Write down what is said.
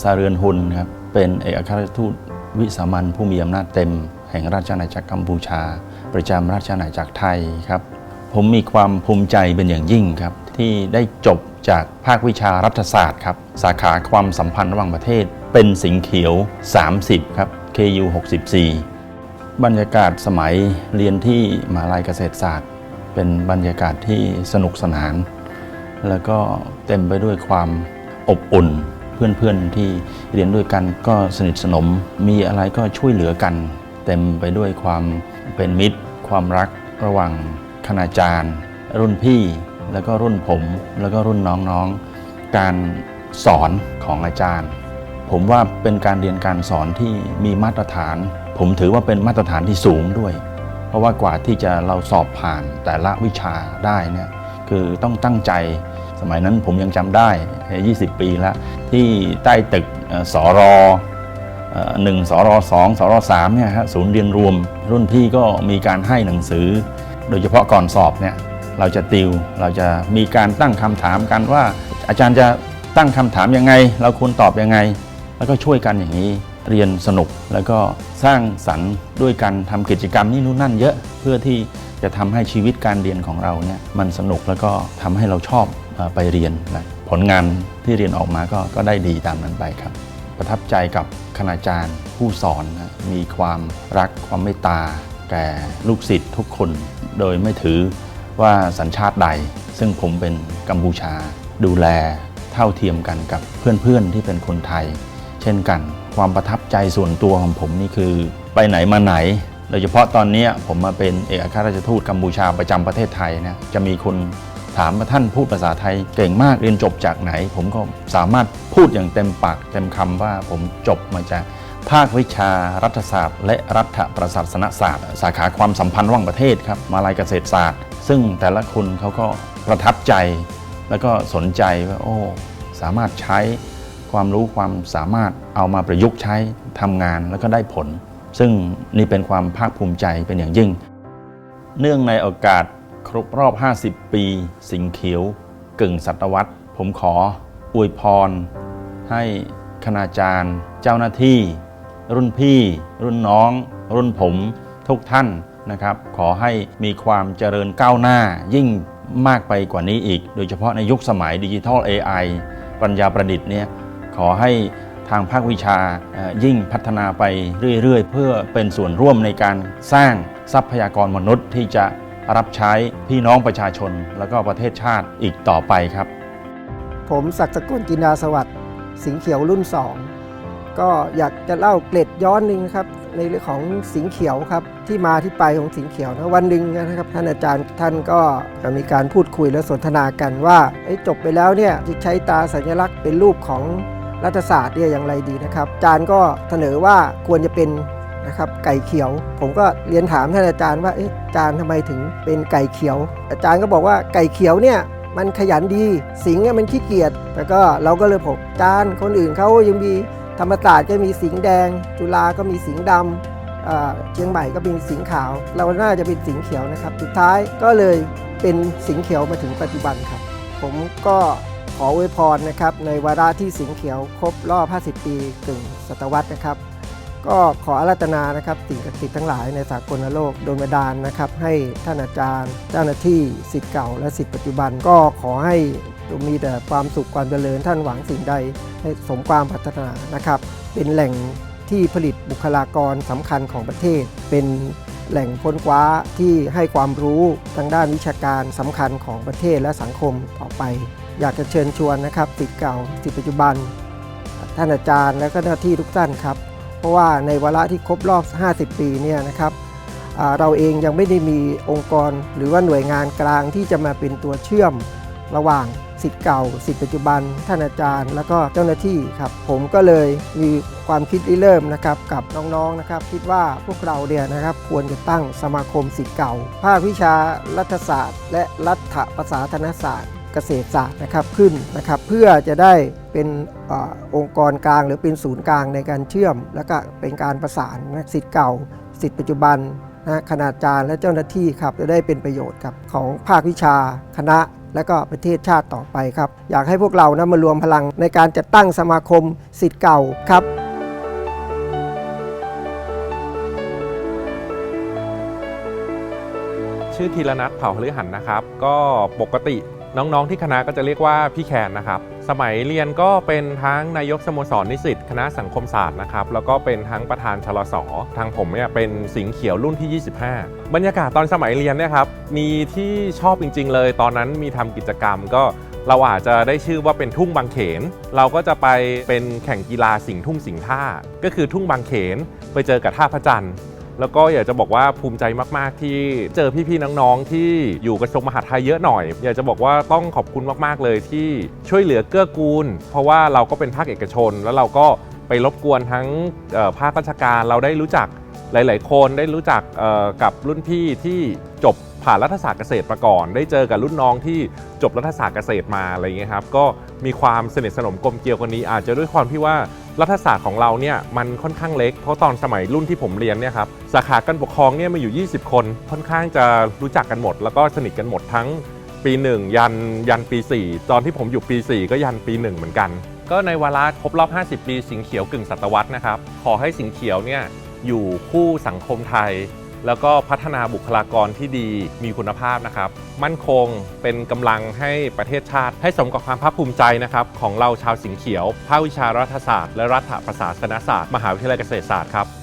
ซาเรือนฮุนครับเป็นเอกอัครราชทูตวิสามันผู้มีอำนาจเต็ม แห่งราชอาณาจักรกัมพูชา ประจำราชอาณาจักรไทยครับผมมีความภูมิใจเป็นอย่างยิ่งครับ ที่ได้จบจากภาควิชารัฐศาสตร์ครับสาขาความสัมพันธ์ระหว่างประเทศ เป็นสิงเขียว 30 ครับ KU 64 บรรยากาศสมัยเรียนที่มหาลัยเกษตรศาสตร์ เป็นบรรยากาศที่สนุกสนาน แล้วก็เต็มไปด้วยความอบอุ่น เพื่อนๆที่เรียนด้วยกันก็สนิทสนม มีอะไรก็ช่วยเหลือกัน เต็มไปด้วยความเป็นมิตร ความรักระหว่างคณาจารย์ รุ่นพี่ แล้วก็รุ่นผม แล้วก็รุ่นน้องๆ การสอนของอาจารย์ ผมว่าเป็นการเรียนการสอนที่มีมาตรฐาน ผมถือว่าเป็นมาตรฐานที่สูงด้วย เพราะว่ากว่าที่จะเราสอบผ่านแต่ละวิชาได้เนี่ยคือต้องตั้งใจ สมัยนั้นผมยังจำได้ 20 ปีแล้ว ที่ใต้ตึกสอรอหนึ่งสอรอสองสอรอสามเนี่ยฮะศูนย์เรียนรวม รุ่นพี่ก็มีการให้หนังสือ โดยเฉพาะก่อนสอบเนี่ยเราจะติวเราจะมีการตั้งคำถามกันว่า อาจารย์จะตั้งคำถามยังไง เราควรตอบยังไง แล้วก็ช่วยกันอย่างนี้เรียนสนุกแล้วก็สร้างสรรค์ด้วยการทำกิจกรรมนี่นู่นนั่นเยอะเพื่อที่จะทำให้ชีวิตการเรียนของเราเนี่ยมันสนุกแล้วก็ทำให้เราชอบ ไปเรียนและผลงานที่เรียนออกมาก็ก็ได้ดีตามนั้นไปครับ ประทับใจกับคณาจารย์ผู้สอนนะมีความรักความเมตตาแก่ลูกศิษย์ทุกคน โดยไม่ถือว่าสัญชาติใด ซึ่งผมเป็นกัมพูชา ดูแลเท่าเทียมกันกับเพื่อนๆที่เป็นคนไทย เช่นกัน ความประทับใจส่วนตัวของผมนี่คือไปไหนมาไหนโดยเฉพาะตอนนี้ผมมาเป็นเอกอัครราชทูตกัมพูชาประจำประเทศไทยนะจะมีคน ถามว่าท่านพูดภาษาไทยเก่งมากเรียนจบจากไหน ผมก็สามารถพูดอย่างเต็มปากเต็มคำว่าผมจบมาจากภาควิชารัฐศาสตร์ และรัฐประศาสนศาสตร์ สาขาความสัมพันธ์ระหว่างประเทศครับมาลัยเกษตรศาสตร์ ซึ่งแต่ละคนเขาก็ประทับใจ แล้วก็สนใจว่าโอ้สามารถใช้ความรู้ความสามารถเอามาประยุกต์ใช้ทำงานแล้วก็ได้ผล ซึ่งนี่เป็นความภาคภูมิใจเป็นอย่างยิ่ง เนื่องในโอกาส ครบรอบ 50 ปี สิงเขียวกึ่งศตวรรษ ผมขออวยพร ให้คณาจารย์ เจ้าหน้าที่ รุ่นพี่ รุ่นน้อง รุ่นผมทุกท่านนะครับ ขอให้มีความเจริญก้าวหน้ายิ่งมากไปกว่านี้อีก โดยเฉพาะในยุคสมัยดิจิทัล AI ปัญญาประดิษฐ์เนี่ยขอให้ทางภาควิชายิ่งพัฒนาไปเรื่อย ๆ เพื่อเป็นส่วนร่วมในการสร้างทรัพยากรมนุษย์ที่จะ รับใช้พี่น้องประชาชน แล้วก็ประเทศชาติอีกต่อไปครับ ผมศักดิ์สกุลจินดาสวัสดิ์สิงเขียวรุ่น 2 ก็อยากจะเล่าเกร็ดย้อนหนึ่งครับในเรื่องของสิงเขียวครับที่มาที่ไปของสิงเขียวนะวันหนึ่งนะครับท่านอาจารย์ท่านก็มีการพูดคุยและสนทนากันว่าจบไปแล้วเนี่ยจะใช้ตาสัญลักษณ์เป็นรูปของรัฐศาสตร์เนี่ยอย่างไรดีนะครับอาจารย์ก็เสนอว่าควรจะเป็น นะครับไก่เขียว ผมก็เรียนถามท่านอาจารย์ว่าอาจารย์ทำไมถึงเป็นไก่เขียว อาจารย์ก็บอกว่าไก่เขียวเนี่ยมันขยันดี สิงห์มันขี้เกียจแต่ก็เราก็เลยผมจานคนอื่นเขายังมีธรรมศาสตร์ก็มีสิงห์แดง จุฬาก็มีสิงห์ดำเอ่อเชียงใหม่ก็เป็นสิงห์ขาว เราน่าจะเป็นสิงห์เขียวนะครับ สุดท้ายก็เลยเป็นสิงห์เขียวมาถึงปัจจุบันครับ ผมก็ขออวยพรนะครับในวาระที่สิงห์เขียวครบรอบ 50 ปีกึ่งศตวรรษนะครับ ก็ขออาราธนานะครับสิ่งศักดิ์สิทธิ์ทั้งหลายในสากลโลกโดนบันดาลนะครับ ให้ท่านอาจารย์ เจ้าหน้าที่สิทธิ์เก่าและสิทธิ์ปัจจุบัน ก็ขอให้มีแต่ความสุขความเจริญท่านหวังสิ่งใดให้สมความปรารถนานะครับ เป็นแหล่งที่ผลิตบุคลากรสำคัญของประเทศ เป็นแหล่งค้นคว้าที่ให้ความรู้ทางด้านวิชาการสำคัญของประเทศและสังคมต่อไป อยากจะเชิญชวนนะครับสิทธิ์เก่าสิทธิ์ปัจจุบัน ท่านอาจารย์และก็หน้าที่ทุกท่านครับ เพราะว่าในวาระที่ครบรอบ 50 ปีเนี่ยนะครับเราเองยังไม่ได้มีองค์กรหรือว่าหน่วยงานกลางที่จะมาเป็นตัวเชื่อมระหว่างสิทธิ์เก่าสิทธิ์ปัจจุบัน ท่านอาจารย์ แล้วก็เจ้าหน้าที่ครับผมก็เลยมีความคิดริเริ่มนะครับกับน้องๆนะครับ คิดว่าพวกเราเนี่ยนะครับควรจะตั้งสมาคมสิทธิ์เก่า ภาควิชารัฐศาสตร์ และรัฐประศาสนศาสตร์ เกษตรศาสตร์นะครับขึ้นนะครับเพื่อจะได้เป็นอองค์กรกลางหรือเป็นศูนย์กลางในการเชื่อม แล้วก็เป็นการประสานนะสิทธิ์เก่า สิทธิ์ปัจจุบันนะคณาจารย์และเจ้าหน้าที่ครับจะได้เป็นประโยชน์กับของภาควิชาคณะและก็ประเทศชาติต่อไปครับ อยากให้พวกเรานะมารวมพลังในการจัดตั้งสมาคมสิทธิ์เก่าครับชื่อธีรนัทเผ่าหฤหันนะครับ ก็ปกติ น้องๆที่คณะก็จะเรียกว่าพี่แคนนะครับ สมัยเรียนก็เป็นทั้งนายกสโมสรนิสิตคณะสังคมศาสตร์นะครับ แล้วก็เป็นทั้งประธานชลสทางผมเนี่ยเป็นสิงเขียวรุ่นที่ 25 บรรยากาศตอนสมัยเรียนเนี่ยครับ มีที่ชอบจริง ๆ เลย ตอนนั้นมีทำกิจกรรมก็เราอาจจะได้ชื่อว่าเป็นทุ่งบางเขน เราก็จะไปเป็นแข่งกีฬาสิงทุ่งสิงท่า ก็คือทุ่งบางเขนไปเจอกับท่าพระจันทร์ แล้วก็อยากจะบอกว่าภูมิใจมาก ๆ ที่เจอพี่ ๆ น้อง ๆ ที่อยู่กระทรวงมหาดไทยเยอะหน่อย อยากจะบอกว่าต้องขอบคุณมาก ๆ เลยที่ช่วยเหลือเกื้อกูล เพราะว่าเราก็เป็นภาคเอกชน แล้วเราก็ไปรบกวนทั้งภาคราชการเราได้รู้จักหลาย ๆ คนได้รู้จักกับรุ่นพี่ที่จบผ่านรัฐศาสตร์เกษตรมาก่อน ได้เจอกับรุ่นน้องที่จบรัฐศาสตร์เกษตรมาอะไรอย่างเงี้ยครับ ก็มีความสนิทสนมกลมเกลียวกันนี้อาจจะด้วยความที่ว่า รัฐศาสตร์ของเราเนี่ยมันค่อนข้างเล็ก เพราะตอนสมัยรุ่นที่ผมเรียนเนี่ยครับสาขาการปกครองเนี่ยมีอยู่ 20 คนค่อนข้างจะรู้จักกันหมด แล้วก็สนิทกันหมดทั้งปี 1 ยันยันปี 4 ตอนที่ผมอยู่ปี 4 ก็ยันปี 1 เหมือนกัน ก็ในวาระครบรอบ 50 ปีสิงเขียวกึ่งศตวรรษนะครับขอให้สิงเขียวเนี่ยอยู่คู่สังคมไทย แล้วก็พัฒนาบุคลากรที่ดีมีคุณภาพนะครับ มั่นคงเป็นกำลังให้ประเทศชาติ ให้สมกับความภาคภูมิใจนะครับของเราชาวสิงเขียว ภาควิชารัฐศาสตร์และรัฐประศาสนศาสตร์ มหาวิทยาลัยเกษตรศาสตร์ครับ